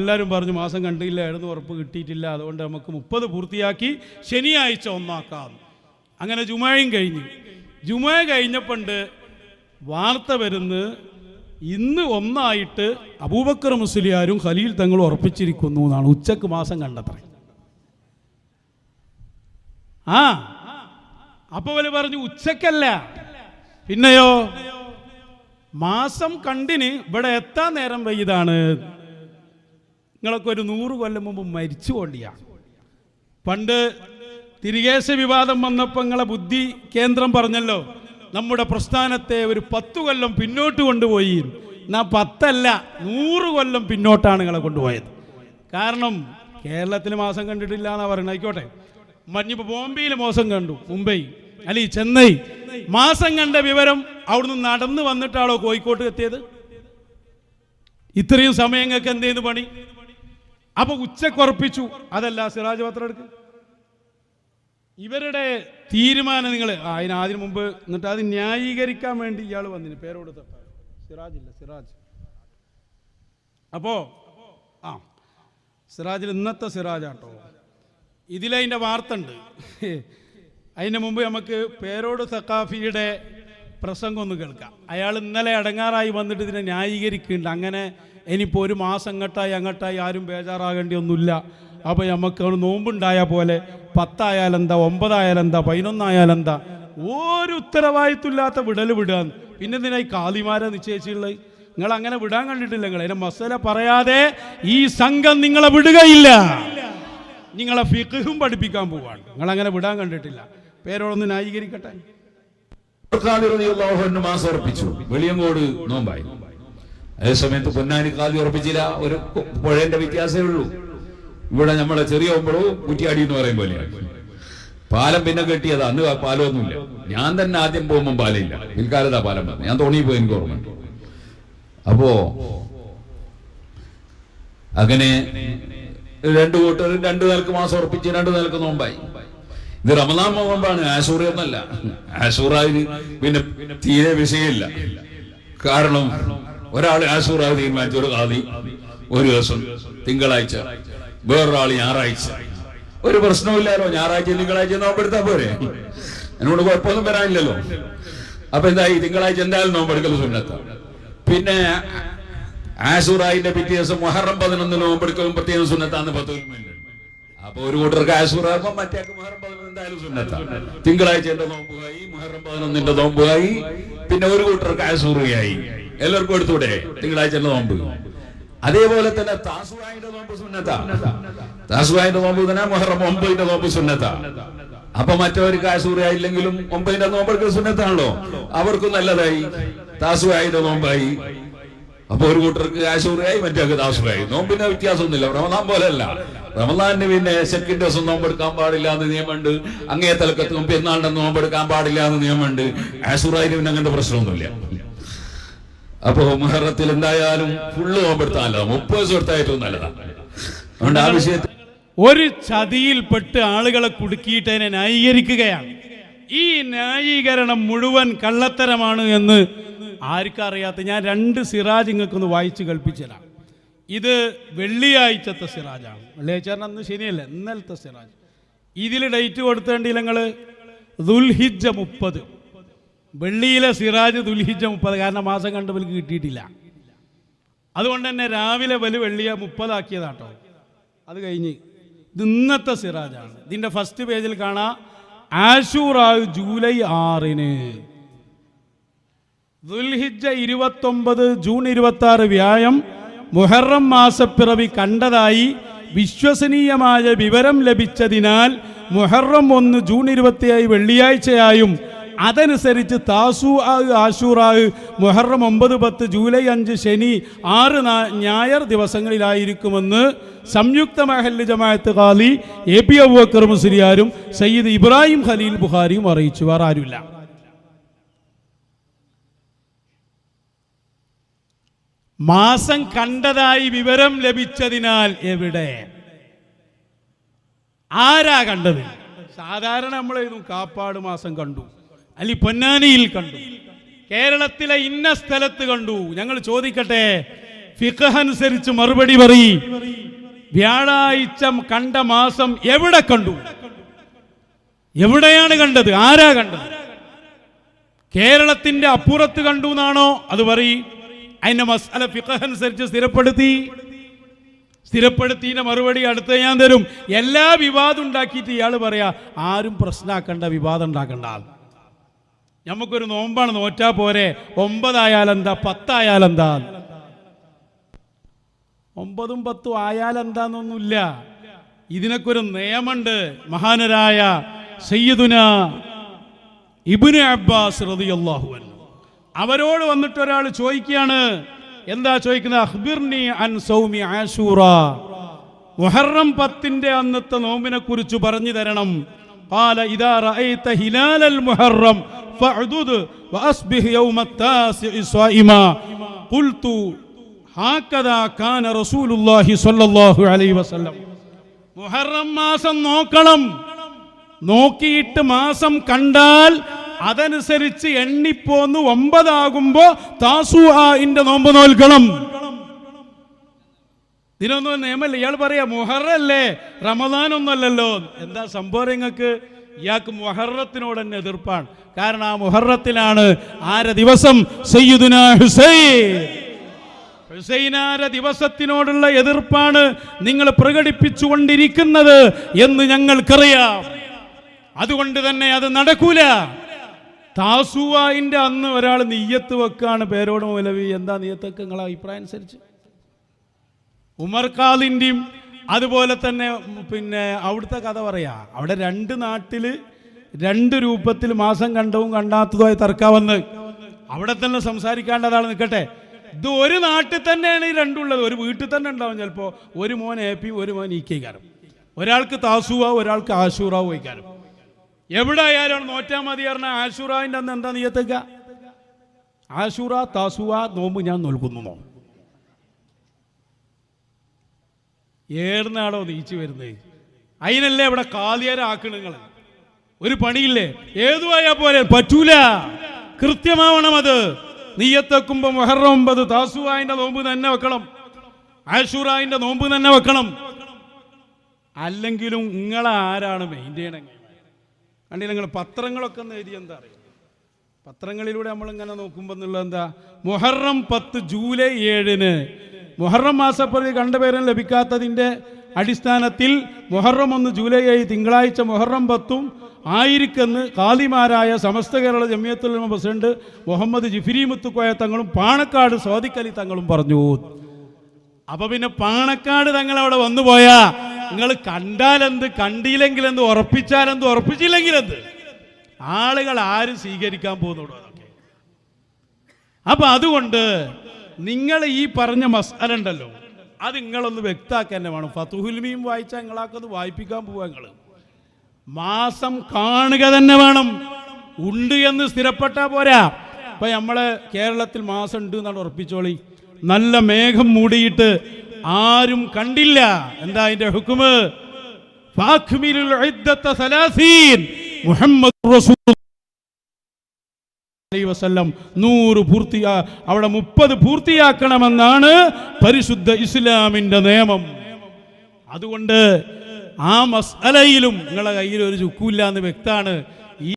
എല്ലാവരും പറഞ്ഞു മാസം കണ്ടില്ലായിരുന്നു ഉറപ്പ് കിട്ടിയിട്ടില്ല. അതുകൊണ്ട് നമുക്ക് മുപ്പത് പൂർത്തിയാക്കി ശനിയാഴ്ച ഒന്നാക്കാം. അങ്ങനെ ജുമായും കഴിഞ്ഞു. ജുമ കഴിഞ്ഞപ്പണ്ട് വാർത്ത വരുന്ന് ഇന്ന് ഒന്നായിട്ട് അബൂബക്കർ മുസ്ലിയാരും ഖലീൽ തങ്ങൾ ഉറപ്പിച്ചിരിക്കുന്നു എന്നാണ്. ഉച്ചയ്ക്ക് മാസം കണ്ടത്ര. ആ അപ്പൊ വലിയ പറഞ്ഞു ഉച്ചക്കല്ല. പിന്നെയോ? മാസം കണ്ടിന് ഇവിടെ എത്താൻ നേരം വൈകിയതാണ്. നിങ്ങളൊക്കെ ഒരു നൂറ് കൊല്ലം മുമ്പ് മരിച്ചു കൊണ്ടിയാണ് പണ്ട് തിരികേശ വിവാദം വന്നപ്പോൾ നിങ്ങളെ ബുദ്ധി കേന്ദ്രം പറഞ്ഞല്ലോ നമ്മുടെ പ്രസ്ഥാനത്തെ ഒരു പത്ത് കൊല്ലം പിന്നോട്ട് കൊണ്ടുപോയി. എന്നാ പത്തല്ല നൂറ് കൊല്ലം പിന്നോട്ടാണ് നിങ്ങളെ കൊണ്ടുപോയത്. കാരണം കേരളത്തിൽ മാസം കണ്ടിട്ടില്ല എന്നാ പറയുന്നത് ആയിക്കോട്ടെ. മഞ്ഞിപ്പോൾ ബോംബെയിൽ മോശം കണ്ടു മുംബൈ അല്ലെ ചെന്നൈ. മാസം കണ്ട വിവരം അവിടുന്ന് നടന്നു വന്നിട്ടാണോ കോഴിക്കോട്ട് എത്തിയത്? ഇത്രയും സമയങ്ങൾക്ക് എന്ത് പണി? അപ്പൊ ഉച്ചക്കുറപ്പിച്ചു അതല്ല സിറാജ് പത്രം എടുക്ക. ഇവരുടെ തീരുമാനം നിങ്ങൾ അതിന് മുമ്പ് എന്നിട്ട് അത് ന്യായീകരിക്കാൻ വേണ്ടി ഇയാൾ വന്നിന്. പേരോട് സിറാജ് ഇല്ല സിറാജ്. അപ്പോ ആ സിറാജിൽ ഇന്നത്തെ സിറാജാട്ടോ. ഇതിലതിന്റെ വാർത്ത ഉണ്ട് അതിന് മുമ്പ് നമുക്ക് പേരോട് സക്കാഫിയുടെ പ്രസംഗം ഒന്ന് കേൾക്കാം. അയാൾ ഇന്നലെ അടങ്ങാറായി വന്നിട്ട് ഇതിനെ ന്യായീകരിക്കുന്നുണ്ട്. അങ്ങനെ ഇനിയിപ്പോൾ ഒരു മാസം അങ്ങട്ടായി അങ്ങട്ടായി ആരും ബേജാറാകേണ്ടി ഒന്നുമില്ല അപ്പോൾ നമുക്ക് നോമ്പുണ്ടായ പോലെ പത്തായാലെന്താ ഒമ്പതായാലെന്താ പതിനൊന്നായാലെന്താ ഒരു ഉത്തരവാദിത്വമില്ലാത്ത വിടൽ വിടാൻ പിന്നെ എന്തിനായി കാലിമാരെ നിശ്ചയിച്ചുള്ളത് നിങ്ങൾ അങ്ങനെ വിടാൻ കണ്ടിട്ടില്ല നിങ്ങൾ അതിന്റെ മസല പറയാതെ ഈ സംഘം നിങ്ങളെ വിടുകയില്ല. നിങ്ങളെ ഫിഖും പഠിപ്പിക്കാൻ പോവാണ്. നിങ്ങൾ അങ്ങനെ വിടാൻ കണ്ടിട്ടില്ല. പേരോടൊന്ന് ന്യായീകരിക്കട്ടെ. മാസം ഉറപ്പിച്ചു വെളിയങ്കോട് നോമ്പായി. അതേ സമയത്ത് പൊന്നാനി കാതി ഉറപ്പിച്ചില്ല. ഒരു പുഴേന്റെ വ്യത്യാസമേ ഉള്ളൂ. ഇവിടെ നമ്മളെ ചെറിയ ഒമ്പളോ കുറ്റിയാടി എന്ന് പറയും പോലെയാണ് പാലം പിന്നെ കെട്ടിയതാ. അന്ന് പാലമൊന്നുമില്ല. ഞാൻ തന്നെ ആദ്യം പോകുമ്പോൾ പാലയില്ല പിൽക്കാലത്താ പാലം പറഞ്ഞു ഞാൻ തോണി പോയി എനിക്ക് ഓർമ്മ അപ്പോ അങ്ങനെ രണ്ടു കൂട്ടർ രണ്ടു നിലയ്ക്ക് മാസം ഉറപ്പിച്ച് രണ്ടു നിലയ്ക്ക് നോമ്പായി. ഇത് റമദാൻ നോമ്പാണ് ആശൂർ എന്നല്ല. ആശൂറായി പിന്നെ തീരെ വിഷയമില്ല. കാരണം ഒരാൾ ആസൂറാവ് തീരുമാനിച്ച ഒരു കാതി ഒരു ദിവസം തിങ്കളാഴ്ച വേറൊരാൾ ഞായറാഴ്ച. ഒരു പ്രശ്നമില്ലല്ലോ ഞായറാഴ്ച തിങ്കളാഴ്ച നോമ്പെടുത്താ പോരെ? എന്നോട് കുഴപ്പമൊന്നും വരാനില്ലല്ലോ. അപ്പൊ എന്തായി തിങ്കളാഴ്ച എന്തായാലും നോമ്പെടുക്കൽ സുന്നത്ത. പിന്നെ ആസൂറായിന്റെ പിറ്റേ ദിവസം മൊഹറം പതിനൊന്ന് നോമ്പെടുക്കലും പ്രത്യേകം സുന്നത്താന്ന് പത്ത് അപ്പൊ ഒരു കൂട്ടർക്ക് ആസൂറാകുമ്പോ മറ്റേക്ക് മുഹറം പതിനൊന്ന് എന്തായാലും സുന്നത്ത. തിങ്കളാഴ്ചന്റെ നോമ്പുകായി മൊഹറം പതിനൊന്നിന്റെ നോമ്പുകായി പിന്നെ ഒരു കൂട്ടർക്ക് ആസൂറയായി എല്ലാവർക്കും എടുത്തൂടെ തിങ്കളാഴ്ച നോമ്പ്. അതേപോലെ തന്നെ താസുവായിന്റെ നോമ്പ് സുന്നത്ത. താസുവായിന്റെ നോമ്പ് തന്നെ മുഹറം നോമ്പ് സുന്നത്ത. അപ്പൊ മറ്റവർക്ക് ആസൂറയായില്ലെങ്കിലും ഒമ്പതിന്റെ നോമ്പെടുക്കൽ സുന്നത്താണല്ലോ. അവർക്കും നല്ലതായി. താസുവായിന്റെ നോമ്പായി. അപ്പൊ ഒരു കൂട്ടർക്ക് കാശൂറിയായി മറ്റൊക്കെ താസുവായി. നോമ്പിന്റെ വ്യത്യാസമൊന്നുമില്ല. റമദാൻ പോലെയല്ല റമദാനിന് പിന്നെ സെക്കൻഡ് ദിവസം നോമ്പെടുക്കാൻ പാടില്ല എന്ന് നിയമമുണ്ട്. അങ്ങേ തലക്കത്തും പെരുന്നാളിന്റെ നോമ്പെടുക്കാൻ പാടില്ല എന്ന് നിയമമുണ്ട്. ആശൂറായി പിന്നെ അങ്ങനത്തെ പ്രശ്നമൊന്നുമില്ല. അപ്പോ മുഹറത്തിൽ എന്തായാലും ഫുള്ള് നോമ്പെടുത്താനല്ല മുപ്പത് ദിവസം എടുത്താൽ ഏറ്റവും നല്ലതാണ് അതുകൊണ്ട് ആ വിഷയത്തിൽ ഒരു ചതിയിൽപ്പെട്ട് ആളുകളെ കുടുക്കിയിട്ട് അതിനെ ന്യായീകരിക്കുകയാണ്. ഈ ന്യായീകരണം മുഴുവൻ കള്ളത്തരമാണ് എന്ന് ആർക്കറിയാത്ത ഞാൻ രണ്ട് സിറാജ് നിങ്ങൾക്കൊന്ന് വായിച്ച് കൽപ്പിച്ചതാണ് ഇത് വെള്ളിയാഴ്ചത്തെ സിറാജാണ്. വെള്ളിയാഴ്ച അന്ന് ശനിയല്ല? ഇന്നലത്തെ സിറാജ്. ഇതിൽ ഡേറ്റ് കൊടുത്തേണ്ടി നിങ്ങൾ ദുൽഹിജ മുപ്പത്. വെള്ളിയിലെ സിറാജ് ദുൽഹിജ മുപ്പത് കാരണം മാസം കണ്ട് വലിക്ക് കിട്ടിയിട്ടില്ല. അതുകൊണ്ട് തന്നെ രാവിലെ വലി വെള്ളിയ മുപ്പതാക്കിയതാട്ടോ. അത് കഴിഞ്ഞ് ഇത് ഇന്നത്തെ സിറാജാണ്. ഇതിന്റെ ഫസ്റ്റ് പേജിൽ കാണാം ആഷൂറാവ് ജൂലൈ ആറിന്. ദുൽഹിജ ഇരുപത്തൊമ്പത് ജൂൺ ഇരുപത്തി ആറ് വ്യായം മുഹറം മാസപ്പിറവി കണ്ടതായി വിശ്വസനീയമായ വിവരം ലഭിച്ചതിനാൽ മുഹറം ഒന്ന് ജൂൺ ഇരുപത്തിയായി വെള്ളിയാഴ്ചയായും അതനുസരിച്ച് താസു ആഷൂറാവ് മുഹറം ഒമ്പത് പത്ത് ജൂലൈ അഞ്ച് ശനി ആറ് ഞായർ ദിവസങ്ങളിലായിരിക്കുമെന്ന് സംയുക്ത മഹല്ല് ജമാഅത്ത് ഖാലി എ പി അബൂബക്കർ മുസ്ലിയാരും സയ്യിദ് ഇബ്രാഹിം ഖലീൽ ബുഖാരിയും അറിയിച്ചു. വേറെ ആരുമില്ല. മാസം കണ്ടതായി വിവരം ലഭിച്ചതിനാൽ എവിടെ? ആരാ കണ്ടത്? സാധാരണ നമ്മൾ കാപ്പാട് മാസം കണ്ടു. അല്ലെ പൊന്നാനിയിൽ കണ്ടു. കേരളത്തിലെ ഇന്ന സ്ഥലത്ത് കണ്ടു. ഞങ്ങൾ ചോദിക്കട്ടെ? ഫിഖഹ് അനുസരിച്ച് മറുപടി പറയി. വ്യാഴാഴ്ച കണ്ട മാസം എവിടെ കണ്ടു? എവിടെയാണ് കണ്ടത്? ആരാ കണ്ടത്? കേരളത്തിന്റെ അപ്പുറത്ത് കണ്ടു എന്നാണോ അത് പറയും. അതിന്റെ മസാല ഫിഖഹ് അനുസരിച്ച് സ്ഥിരപ്പെടുത്തി. സ്ഥിരപ്പെടുത്തിന്റെ മറുപടി അടുത്ത ഞാൻ തരും. എല്ലാ വിവാദം ഉണ്ടാക്കിയിട്ട് ഇയാൾ പറയാ ആരും പ്രശ്നമാക്കണ്ട വിവാദം ഉണ്ടാക്കണ്ട നമുക്കൊരു നോമ്പാണ് നോറ്റാ പോരെ ഒമ്പതായാലെന്താ പത്തായാലെന്താ ഒമ്പതും പത്തും ആയാലെന്താന്നൊന്നുമില്ല ഇതിനൊക്കെ ഒരു നിയമമുണ്ട് മഹാനരായ സയ്യിദുന ഇബ്നു അബ്ബാസ് റളിയല്ലാഹു അൻഹു അവരോട് വന്നിട്ട് ഒരാൾ ചോദിക്കുകയാണ് എന്താ ചോദിക്കുന്നത് അഖ്ബിർനി അൻ സൗമി ആശൂറ മുഹറം പത്തിന്റെ അന്നത്തെ നോമ്പിനെ കുറിച്ച് പറഞ്ഞു തരണം قال إذا رأيت هلال المحرم فاعدد وأصبح يوم التاسع صائما قلت هكذا كان رسول الله صلى الله عليه وسلم മുഹറം മാസം നോക്കണം നോക്കിയിട്ട് മാസം കണ്ടാൽ അതനുസരിച്ച് എണ്ണിപ്പോന്ന് ഒമ്പതാകുമ്പോ താസു ആന്റെ നോമ്പ് നോൽക്കണം ഇതിനൊന്നും ഒരു നിയമല്ല ഇയാൾ പറയാ മുഹറല്ലേ റമദാൻ ഒന്നല്ലല്ലോ എന്താ സംഭവം നിങ്ങൾക്ക് ഇയാൾക്ക് മുഹറത്തിനോട് തന്നെ എതിർപ്പാണ്. കാരണം ആ മുഹറത്തിലാണ് ആര ദിവസം സയ്യിദുന ഹുസൈൻ. ഹുസൈനാര ദിവസത്തിനോടുള്ള എതിർപ്പാണ് നിങ്ങൾ പ്രകടിപ്പിച്ചുകൊണ്ടിരിക്കുന്നത് എന്ന് ഞങ്ങൾക്കറിയാം. അതുകൊണ്ട് തന്നെ അത് നടക്കൂല. താസുവായിന്റെ അന്ന് ഒരാൾ നെയ്യത്ത് വെക്കാണ് പേരോട് മൗലവി. എന്താ നെയ്യത്തൊക്കെ നിങ്ങളെ അഭിപ്രായം അനുസരിച്ച്? ഉമർ ഖാലിന്റെയും അതുപോലെ തന്നെ പിന്നെ അവിടുത്തെ കഥ പറയാ. അവിടെ രണ്ട് നാട്ടിൽ രണ്ട് രൂപത്തിൽ മാസം കണ്ടവും കണ്ടാത്തതുമായി തർക്കം വന്ന് അവിടെ തന്നെ സംസാരിക്കാണ്ടതാണ് നിൽക്കട്ടെ ഇത് ഒരു നാട്ടിൽ തന്നെയാണ് ഈ രണ്ടുള്ളത് ഒരു വീട്ടിൽ തന്നെ ഉണ്ടാവും ചിലപ്പോൾ ഒരു മോൻ എ പി ഒരു മോൻ ഇ കെക്കാരം ഒരാൾക്ക് താസുവ ഒരാൾക്ക് ആശൂറാവ് വയ്ക്കാനും എവിടെ ആയാലും നോറ്റാ മതി പറഞ്ഞാൽ ആശൂറാവിന്റെ അന്ന് എന്താ നീയത്തേക്ക? ആശൂറ താസുവ നോമ്പ് ഞാൻ നൽകുന്നു ഏടുന്നാടോ നീച്ചു വരുന്നത് അതിനല്ലേ ഇവിടെ കാലിയരാക്കണ ഒരു പണിയില്ലേ? ഏതുവായാ പോലെ പറ്റൂല. കൃത്യമാവണം അത്. നീയത്തെക്കുമ്പോ മൊഹറ ഒമ്പത് താസുവായിന്റെ നോമ്പ് തന്നെ വെക്കണം. ആഷൂറായിന്റെ നോമ്പ് തന്നെ വെക്കണം. അല്ലെങ്കിലും നിങ്ങൾ ആരാണ് മെയിന്റെയിൻ കണ്ടില്ല നിങ്ങൾ പത്രങ്ങളൊക്കെ ഒന്ന് എന്താ അറിയാം? പത്രങ്ങളിലൂടെ നമ്മൾ ഇങ്ങനെ നോക്കുമ്പോൾ എന്നുള്ളത് എന്താ? മൊഹറം പത്ത് ജൂലൈ ഏഴിന് മുഹറം മാസപ്രതി കണ്ടപേരം ലഭിക്കാത്തതിന്റെ അടിസ്ഥാനത്തിൽ മുഹറം ഒന്ന് ജൂലൈ ഏഴ് തിങ്കളാഴ്ച മുഹറം പത്തും ആയിരിക്കെന്ന് കാലിമാരായ സമസ്ത കേരള ജമിയത്തുൽ പ്രസിഡന്റ് മുഹമ്മദ് ജിഫിരി മുത്തുക്കോയ തങ്ങളും പാണക്കാട് സ്വാദിക്കലി തങ്ങളും പറഞ്ഞു. അപ്പൊ പിന്നെ പാണക്കാട് തങ്ങൾ അവിടെ വന്നു പോയാ നിങ്ങൾ കണ്ടാലെന്ത് എന്ത് ഉറപ്പിച്ചാലെന്ത് ഉറപ്പിച്ചില്ലെങ്കിലെന്ത്? ആളുകൾ ആരും സ്വീകരിക്കാൻ അതൊക്കെ. അപ്പൊ അതുകൊണ്ട് നിങ്ങൾ ഈ പറഞ്ഞ മസാല ഉണ്ടല്ലോ അത് നിങ്ങളൊന്ന് വ്യക്താക്കാൻ തന്നെ വേണം. ഫതുഹുൽമിയും വായിച്ചാൽ നിങ്ങളാക്കത് വായിപ്പിക്കാൻ പോവാ നിങ്ങൾ മാസം കാണുക തന്നെ വേണം. ഉണ്ട് എന്ന് സ്ഥിരപ്പെട്ടാ പോരാ. ഇപ്പൊ നമ്മളെ കേരളത്തിൽ മാസം ഉണ്ട് എന്നാണ് ഉറപ്പിച്ചോളി. നല്ല മേഘം മൂടിയിട്ട് ആരും കണ്ടില്ല. എന്താ അതിന്റെ ഹുക്കുമ്? മുഹമ്മദ് റസൂൽ നൂറ് പൂർത്തിയാ അവിടെ മുപ്പത് പൂർത്തിയാക്കണമെന്നാണ് പരിശുദ്ധ ഇസ്ലാമിന്റെ നിയമം. അതുകൊണ്ട് ആ മസ്അലയിലും നിങ്ങളെ കയ്യിൽ ഒരു ചുക്കൂല്ല എന്ന് വ്യക്താണ്